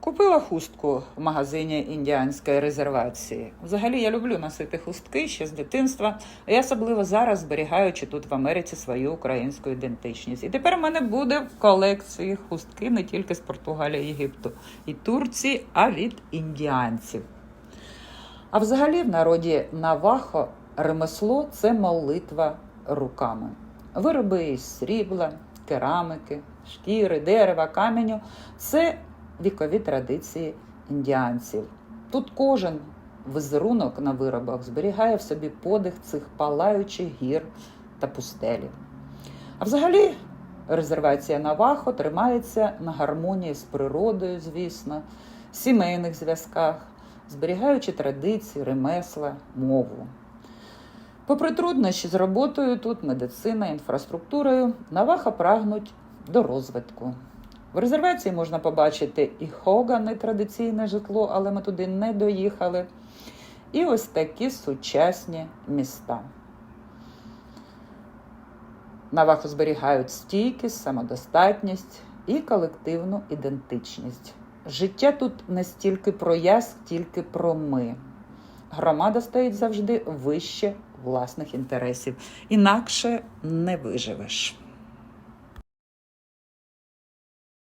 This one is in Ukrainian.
Купила хустку в магазині індіанської резервації. Взагалі я люблю носити хустки ще з дитинства, і особливо зараз зберігаючи тут в Америці свою українську ідентичність. І тепер в мене буде в колекції хустки не тільки з Португалії, Єгипту і Турції, а від індіанців. А взагалі в народі Навахо ремесло це молитва руками. Вироби із срібла, керамики, шкіри, дерева, каменю це вікові традиції індіанців. Тут кожен візерунок на виробах зберігає в собі подих цих палаючих гір та пустелі. А взагалі, резервація Навахо тримається на гармонії з природою, звісно, сімейних зв'язках, зберігаючи традиції, ремесла, мову. Попри труднощі з роботою тут, медицина, інфраструктурою, Наваха прагнуть до розвитку. В резервації можна побачити і хогани, традиційне житло, але ми туди не доїхали. І ось такі сучасні міста. Наваху зберігають стійкість, самодостатність і колективну ідентичність. Життя тут не стільки про я, стільки про ми. Громада стоїть завжди вище власних інтересів. Інакше не виживеш.